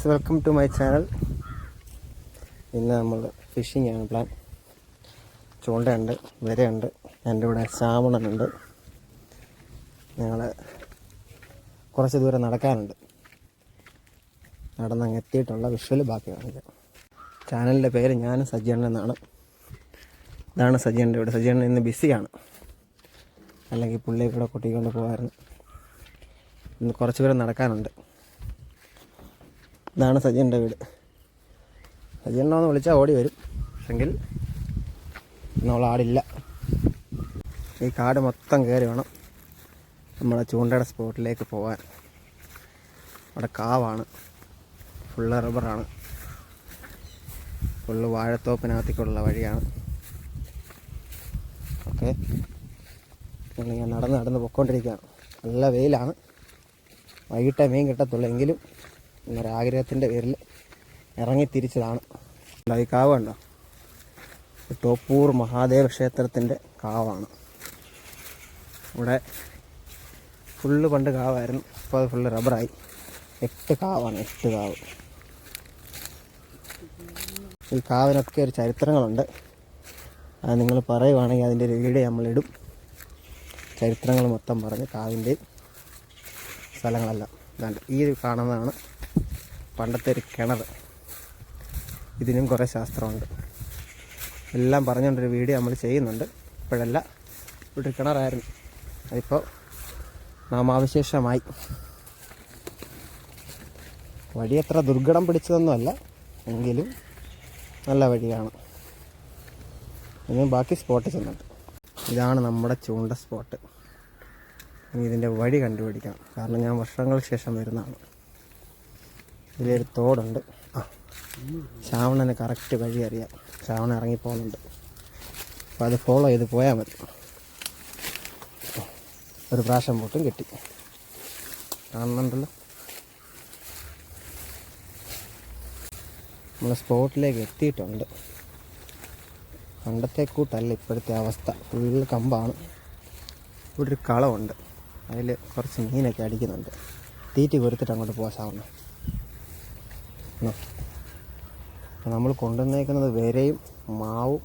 Guys welcome to my channel ഇന്ന് നമ്മൾ phishing ആണ് പ്ലാൻ ചൂണ്ടയുണ്ട് വരയുണ്ട് എന്റെ കൂടെ ശ്രാവണനുണ്ട്. ഞങ്ങൾ കുറച്ച് ദൂരം നടക്കാനുണ്ട്. നടന്നങ്ങ് എത്തിയിട്ടുള്ള വിഷ്വൽ ബാക്കി കാണിക്കാം ചാനലിന്റെ പേര് ഞാനും സജ്ജണ്ണൻ എന്നാണ്. ഇതാണ് സജ്ജന്റെ ഇവിടെ സജ്ജണ്ണൻ ഇന്ന് ബിസിയാണ്. അല്ലെങ്കിൽ പുള്ളിയെ കൂടെ കുട്ടിക്കൊണ്ട് പോകാറുണ്ട് ഇന്ന് കുറച്ച് ദൂരം നടക്കാനുണ്ട്. ഇതാണ് സജിന്റെ വീട്. സജീണ്ണോന്ന് വിളിച്ചാൽ ഓടി വരും. പക്ഷെങ്കിൽ നമ്മളാടില്ല ഈ കാട് മൊത്തം കയറി വേണം നമ്മളെ ചൂണ്ടയുടെ സ്പോട്ടിലേക്ക് പോകാൻ അവിടെ കാവാണ്. ഫുള്ള് റബ്ബറാണ്. ഫുള്ള് വാഴത്തോപ്പിനകത്തേക്കുള്ള വഴിയാണ്. ഓക്കെ. ഞാൻ നടന്ന് നടന്ന് പൊക്കോണ്ടിരിക്കുകയാണ്. നല്ല വെയിലാണ്. വൈകിട്ടേ മീൻ കിട്ടത്തുള്ളൂ എങ്കിലും. എന്നൊരാഗ്രഹത്തിന്റെ പേരിൽ ഇറങ്ങി തിരിച്ചതാണ് ഈ കാവ് കണ്ടോ? ടോപ്പൂർ മഹാദേവ ക്ഷേത്രത്തിന്റെ കാവാണ്. ഇവിടെ ഫുള്ള് പണ്ട് കാവായിരുന്നു. ഇപ്പോൾ അത് ഫുള്ള് റബ്ബറായി. എട്ട് കാവാണ് എട്ട് കാവ്. ഈ കാവിനൊക്കെ ഒരു ചരിത്രങ്ങളുണ്ട്. അത് നിങ്ങൾ പറയുവാണെങ്കിൽ അതിന്റെ ഒരു വീഡിയോ നമ്മളിടും. ചരിത്രങ്ങൾ മൊത്തം പറഞ്ഞ് കാവിന്റെ സ്ഥലങ്ങളെല്ലാം. ഈ കാണുന്നതാണ് പണ്ടത്തെ ഒരു കിണർ. ഇതിനും കുറേ ശാസ്ത്രമുണ്ട്. എല്ലാം പറഞ്ഞുകൊണ്ടൊരു വീഡിയോ നമ്മൾ ചെയ്യുന്നുണ്ട്. ഇപ്പോഴല്ല ഇവിടെ കിണറായിരുന്നു. അതിപ്പോൾ നാമാവശേഷമായി വഴി അത്ര ദുർഘടം പിടിച്ചതൊന്നുമല്ല എങ്കിലും നല്ല വഴിയാണ് ഇനി ബാക്കി സ്പോട്ട് ചെന്നിട്ട് ഇതാണ് നമ്മുടെ ചൂണ്ട സ്പോട്ട്. ഇനി ഇതിന്റെ വഴി കണ്ടുപിടിക്കണം. കാരണം ഞാൻ വർഷങ്ങൾക്ക് ശേഷം വരുന്നതാണ്. ഇതിലൊരു തോടുണ്ട്. ആ ശ്രാവണന് കറക്റ്റ് വഴി അറിയാം. ശ്രാവണൻ ഇറങ്ങിപ്പോകുന്നുണ്ട്. അപ്പോൾ അത് ഫോളോ ചെയ്ത് പോയാൽ മതി. ഒരു പ്രാവശ്യം പോട്ടും കിട്ടി. കാണുന്നുണ്ടല്ലോ. നമ്മൾ സ്പോട്ടിലേക്ക് എത്തിയിട്ടുണ്ട്. പണ്ടത്തെ കൂട്ടല്ല ഇപ്പോഴത്തെ അവസ്ഥ. ഫുള്ള് കമ്പാണ്. ഇവിടെ ഒരു കളമുണ്ട് അതിൽ കുറച്ച് മീനൊക്കെ അടിക്കുന്നുണ്ട്. തീറ്റി കൊടുത്തിട്ട് അങ്ങോട്ട് പോകാൻ സാവണം നമ്മൾ കൊണ്ടുവന്നേക്കുന്നത് വരയും മാവും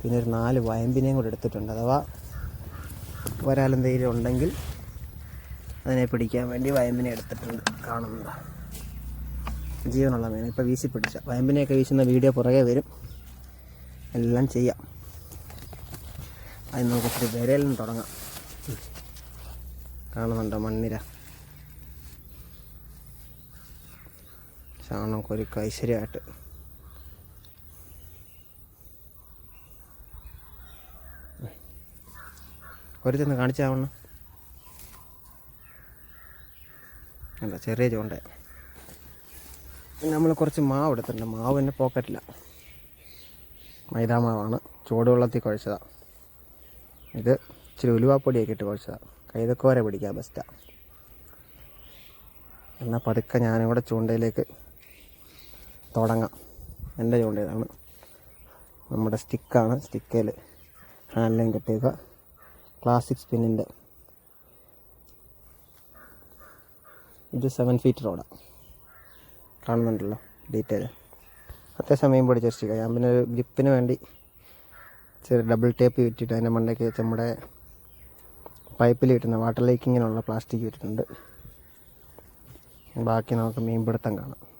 പിന്നെ ഒരു നാല് വയമ്പിനെയും കൂടെ എടുത്തിട്ടുണ്ട്. അഥവാ വരാലെന്തെങ്കിലും ഉണ്ടെങ്കിൽ അതിനെ പിടിക്കാൻ വേണ്ടി വയമ്പിനെ എടുത്തിട്ടുണ്ട് കാണുന്നത്. ജീവനുള്ള മീൻ. ഇപ്പോൾ വീശി പിടിച്ച. വയമ്പിനെയൊക്കെ വീശുന്ന വീഡിയോ പുറകെ വരും. എല്ലാം ചെയ്യാം. അതിന് നമുക്ക് ഇത്തിരി വരയിൽ നിന്ന് തുടങ്ങാം. കാണുന്നുണ്ടോ മണ്ണിര? ശാണം കൊരുക്ക് ഐശ്വര്യമായിട്ട് കൊരുത്തൊന്ന് കാണിച്ചാവണം അല്ല ചെറിയ ചൂണ്ട നമ്മൾ കുറച്ച് മാവ് എടുത്തിട്ടുണ്ട്. മാവ് എന്റെ മൈദാ മാവാണ് ചൂടുവെള്ളത്തിൽ കുഴച്ചതാണ് ഇത് ഇച്ചിരി ഉലുവാപ്പൊടിയൊക്കെ ഇട്ട് കുഴച്ചതാണ് കൈതക്കോര പിടിക്കുക ബെസ്റ്റാണ് എന്നാൽ പതുക്കെ ഞാനും കൂടെ ചൂണ്ടയിലേക്ക് തുടങ്ങാം. എന്റെ ചൂണ്ടതാണ് നമ്മുടെ സ്റ്റിക്കാണ് സ്റ്റിക്കയിൽ ഹാൻഡ്ലൈൻ കെട്ടിയേക്കുക. ക്ലാസിക് സ്പിന്നിന്റെ. ഇത് സെവൻ ഫീറ്റ് റോഡാണ് കാണുന്നുണ്ടല്ലോ ഡീറ്റെയിൽ. അത്യാവശ്യം മീൻ പിടിച്ച സ്റ്റിക്കാണ് ഞാൻ പിന്നെ ഒരു ഗ്രിപ്പിന് വേണ്ടി ചെറിയ ഡബിൾ ടേപ്പ് വിറ്റിട്ട് അതിന്റെ മണ്ടയ്ക്ക് വെച്ച് നമ്മുടെ പൈപ്പിൽ കിട്ടുന്ന വാട്ടർ ലീക്കിങ്ങിനുള്ള പ്ലാസ്റ്റിക് ഇട്ടിട്ടുണ്ട്. ബാക്കി നമുക്ക് മീൻപിടുത്തം കാണാം.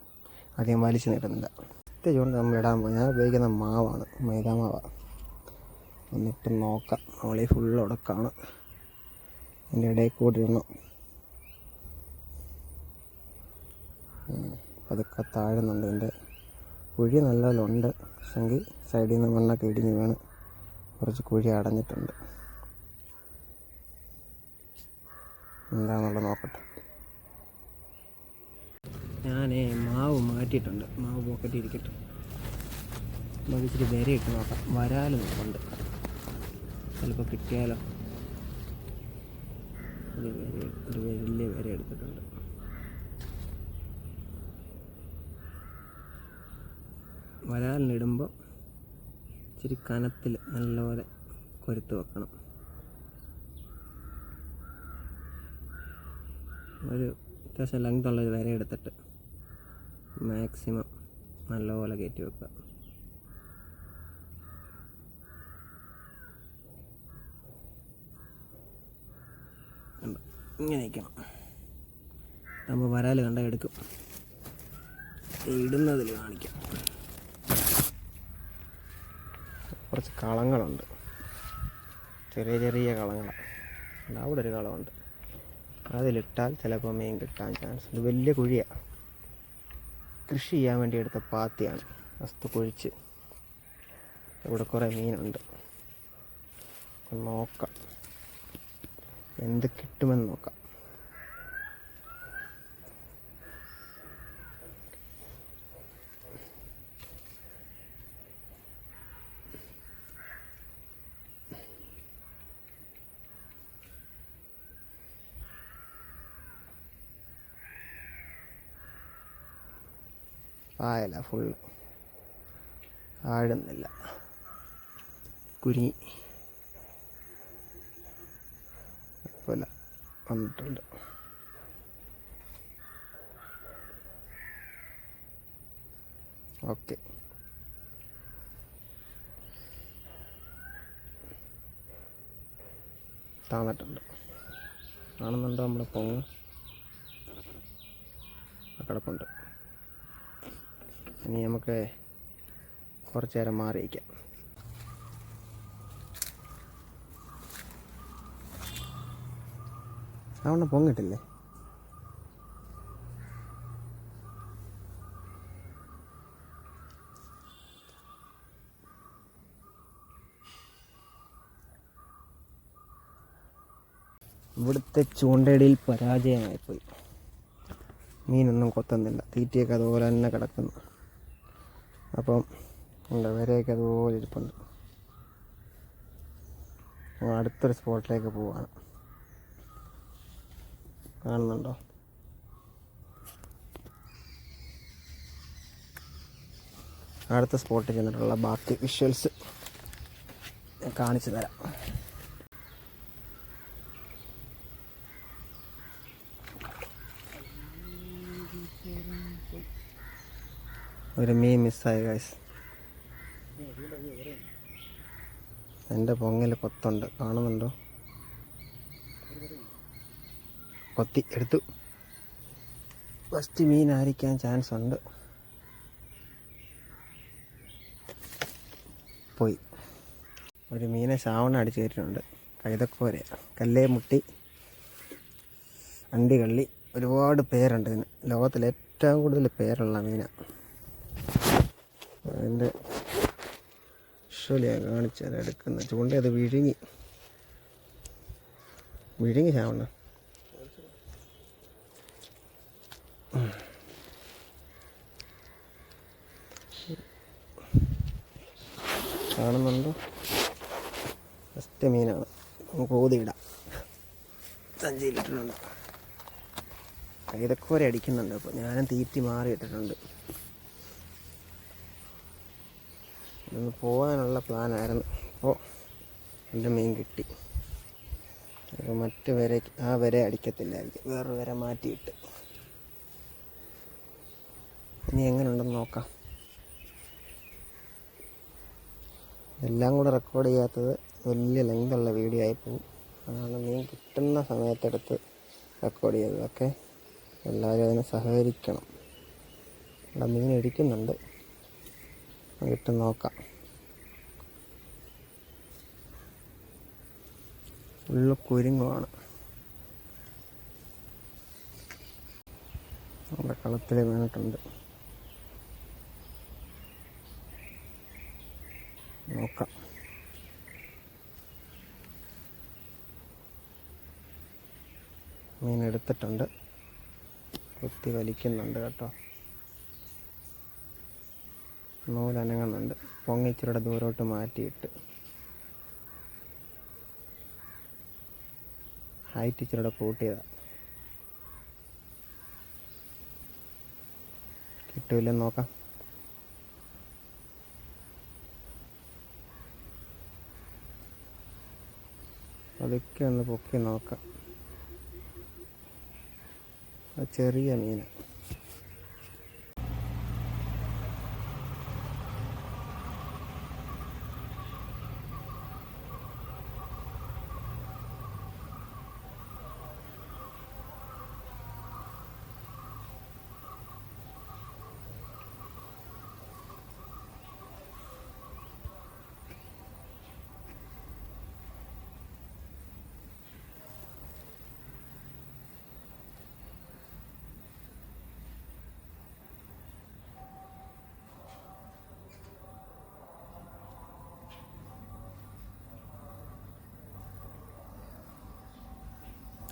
അധികം വലിച്ചു നീട്ടുന്നില്ല. ഒറ്റ ചൂണ്ട് നമ്മൾ ഇടാൻ പോകും ഞാൻ ഉപയോഗിക്കുന്ന മാവാണ്. മൈദാ മാവാണ് എന്നിട്ട് നോക്കാം. നമ്മളീ ഫുൾ ഉടക്കാണ് അതിന്റെ ഇടയിൽ കൂടി ഇടണം. പതുക്കെ താഴുന്നുണ്ട് ഇതിന്റെ കുഴി നല്ലപോലെ ഉണ്ട് പക്ഷെങ്കിൽ സൈഡിൽ നിന്ന് മണ്ണൊക്കെ ഇടിഞ്ഞ് വേണം കുറച്ച് കുഴി അടഞ്ഞിട്ടുണ്ട്. എന്താണെന്നുള്ളത് നോക്കട്ടെ. ഞാൻ മാവ് മാറ്റിയിട്ടുണ്ട്. മാവ് പോക്കറ്റിൽ ഇരിക്കട്ടെ. നമുക്ക് ഇച്ചിരി ഇട്ട് നോക്കാം. വരാലും ഉണ്ട്. ചിലപ്പോൾ കിട്ടിയാലോ? ഒരു വര ഒരു വലിയ വര എടുത്തിട്ടുണ്ട്. വരാലിനിടുമ്പോൾ ഇച്ചിരി കനത്തിൽ നല്ലപോലെ കൊരുത്ത് വെക്കണം. ഒരു അത്യാവശ്യം ലെങ്ത് ഉള്ള വര എടുത്തിട്ട്. മാക്സിമം നല്ലപോലെ കയറ്റി വെക്കുക? ഇങ്ങനെ വയ്ക്കണം നമ്മൾ വരാൽ കണ്ട എടുക്കും. ഇടുന്നതിൽ കാണിക്കാം. കുറച്ച് കളങ്ങളുണ്ട്. ചെറിയ ചെറിയ കളങ്ങളാണ് അവിടെ ഒരു കളമുണ്ട്. അതിലിട്ടാൽ ചിലപ്പോൾ മീൻ കിട്ടാൻ ചാൻസ് ഉണ്ട്. വലിയ കുഴിയാണ് കൃഷി ചെയ്യാൻ വേണ്ടി എടുത്ത പാത്തിയാണ്. വസ്തു കുഴിച്ച്. ഇവിടെ കുറേ മീനുണ്ട്. നോക്കാം. എന്ത് കിട്ടുമെന്ന് നോക്കാം. ആയല്ല ഫുൾ ആഴുന്നില്ല കുരുങ്ങി. കുഴപ്പമില്ല വന്നിട്ടുണ്ട്. ഓക്കെ. താന്നിട്ടുണ്ട്. കാണുന്നുണ്ടോ നമ്മുടെ പൊങ്ങ്? കിടപ്പുണ്ട്. ഇനി നമുക്ക് കുറച്ച് നേരം മാറിയിരിക്കാം അവിടെ പൊങ്ങിട്ടില്ലേ? ഇവിടുത്തെ ചൂണ്ടയിടയിൽ പരാജയമായിപ്പോയി. മീനൊന്നും കൊത്തുന്നില്ല. തീറ്റയൊക്കെ അതുപോലെ തന്നെ കിടക്കുന്നു. അപ്പം ഉണ്ട് വരെയൊക്കെ അതുപോലെ ഇരിപ്പുണ്ട്. അടുത്തൊരു സ്പോട്ടിലേക്ക് പോവാണ്. കാണുന്നുണ്ടോ? അടുത്ത സ്പോട്ടിൽ ചെന്നിട്ടുള്ള ബാക്കി വിഷ്വൽസ് കാണിച്ചു തരാം. ഒരു മീൻ മിസ്സായി ഗൈസ് എന്റെ പൊങ്ങൽ കൊത്തുണ്ട്. കാണുന്നുണ്ടോ? കൊത്തി എടുത്തു. ഫസ്റ്റ് മീനായിരിക്കാൻ ചാൻസ് ഉണ്ട്. പോയി. ഒരു മീനെ ശാവണ അടിച്ചു കയറ്റിട്ടുണ്ട് കൈതക്കോര കല്ലേ മുട്ടി. അണ്ടികള്ളി ഒരുപാട് പേരുണ്ട് ഇതിന്. ലോകത്തിൽ ഏറ്റവും കൂടുതൽ പേരുള്ള മീനാണ് അതിന്റെ വിഷ്വലിയാണ് കാണിച്ചാൽ എടുക്കുന്ന ചൂണ്ട അത് വിഴുങ്ങി. വിഴുങ്ങി ചാവണ കാണുന്നുണ്ടോ? ഫസ്റ്റ് മീനാണ് നമുക്ക് സഞ്ചി ഇട്ടിട്ടുണ്ട് കൈതക്കോര അടിക്കുന്നുണ്ട്. അപ്പോൾ ഞാനും തീറ്റി മാറി ഇട്ടിട്ടുണ്ട് ഒന്ന് പോകാനുള്ള പ്ലാനായിരുന്നു. അപ്പോൾ എന്റെ മീൻ കിട്ടി. മറ്റ് വരെ ആ വരെ അടിക്കത്തില്ലായിരിക്കും. വേറൊരു വര മാറ്റിയിട്ട്. ഇനി എങ്ങനെയുണ്ടെന്ന് നോക്കാം. എല്ലാം കൂടെ റെക്കോർഡ് ചെയ്യാത്തത് വലിയ ലെങ്തുള്ള വീഡിയോ ആയിപ്പോവും അതാണ് മീൻ കിട്ടുന്ന സമയത്തെടുത്ത് റെക്കോർഡ് ചെയ്തത്. ഓക്കെ? എല്ലാവരും അതിനെ സഹകരിക്കണം. ഇവിടെ മീൻ ഇടിക്കുന്നുണ്ട്. ഇട്ട് നോക്കാം. ഫുള്ള് കുരുങ്ങുമാണ് നമ്മുടെ കളത്തിൽ വീണിട്ടുണ്ട്. നോക്കാം. മീൻ എടുത്തിട്ടുണ്ട്. കുത്തി വലിക്കുന്നുണ്ട് കേട്ടോ. നൂലനങ്ങുന്നുണ്ട്. പൊങ്ങിച്ചിരുടെ ദൂരോട്ട് മാറ്റിയിട്ട്. ഹൈറ്റ് ഇച്ചിരിയുടെ കൂട്ടിയതാണ് കിട്ടൂലെന്ന് നോക്കാം. അതൊക്കെ ഒന്ന് പൊക്കി നോക്കാം. ചെറിയ മീന.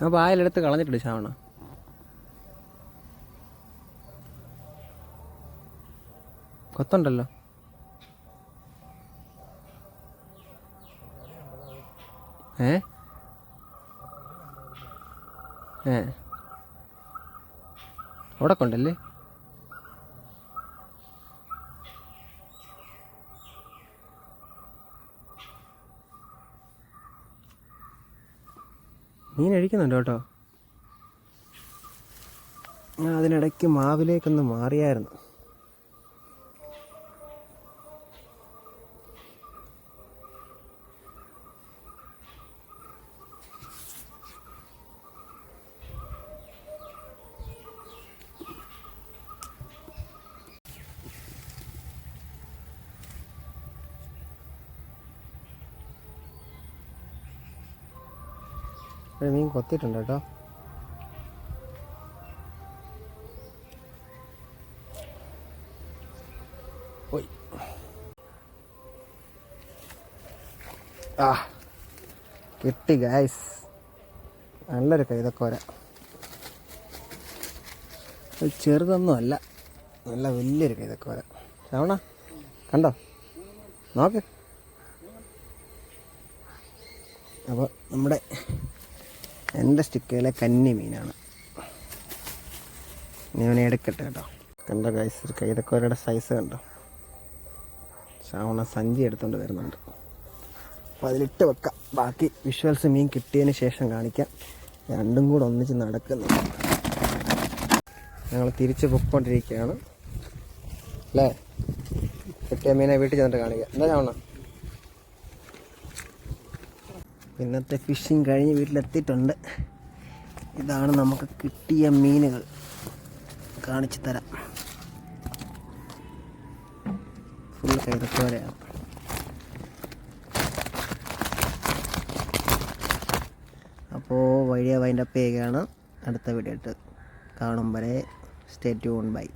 ആ പായലെടുത്ത് കളഞ്ഞിട്ടുണ്ട് ശ്രാവണ കൊത്തുണ്ടല്ലോ. ഏ? ഏ. അവിടെ കൊണ്ടല്ലേ? മീൻ അഴിക്കുന്നുണ്ട് കേട്ടോ? ഞാൻ അതിനിടയ്ക്ക് മാവിലേക്കൊന്ന് മാറിയായിരുന്നു. ഒരു മീൻ കൊത്തിയിട്ടുണ്ട് കേട്ടോ. ഓയ് ആ കിട്ടി ഗായ്സ് നല്ലൊരു കൈതക്കോര ഇത് ചെറുതൊന്നും അല്ല. നല്ല വലിയൊരു കൈതക്കോര ശ്രവണ കണ്ടോ? നോക്ക്. അപ്പോൾ നമ്മുടെ എന്റെ സ്റ്റിക്കയിലെ കന്നി മീനാണ്. ഞാൻ എടുക്കട്ടെ കേട്ടോ. കണ്ടോ ഗൈസ് ഒരു കൈതക്കോരയുടെ സൈസ് കണ്ടോ? ശ്രാവണ സഞ്ചി എടുത്തുകൊണ്ട് വരുന്നുണ്ട്. അപ്പോൾ അതിലിട്ട് വെക്കാം. ബാക്കി വിഷ്വൽസ് മീൻ കിട്ടിയതിന് ശേഷം കാണിക്കാം. രണ്ടും കൂടെ ഒന്നിച്ച് നടക്കുന്നു. ഞങ്ങൾ തിരിച്ച് പൊക്കൊണ്ടിരിക്കുകയാണ്. അല്ലേ? കിട്ടിയ മീനെ വീട്ടിൽ ചെന്നിട്ട് കാണിക്കാം. എന്താ ശ്രാവണ? ഇന്നത്തെ ഫിഷിങ് കഴിഞ്ഞ് വീട്ടിലെത്തിയിട്ടുണ്ട്. ഇതാണ് നമുക്ക് കിട്ടിയ മീനുകൾ. കാണിച്ചു തരാം. ഫുൾ കൈതത്തോരെയാണ് അപ്പോൾ വഴിയെ വൈൻഡപ്പ് ചെയ്യുകയാണ്. അടുത്ത വീഡിയോ ഇട്ട് കാണും വരെ. Stay tune by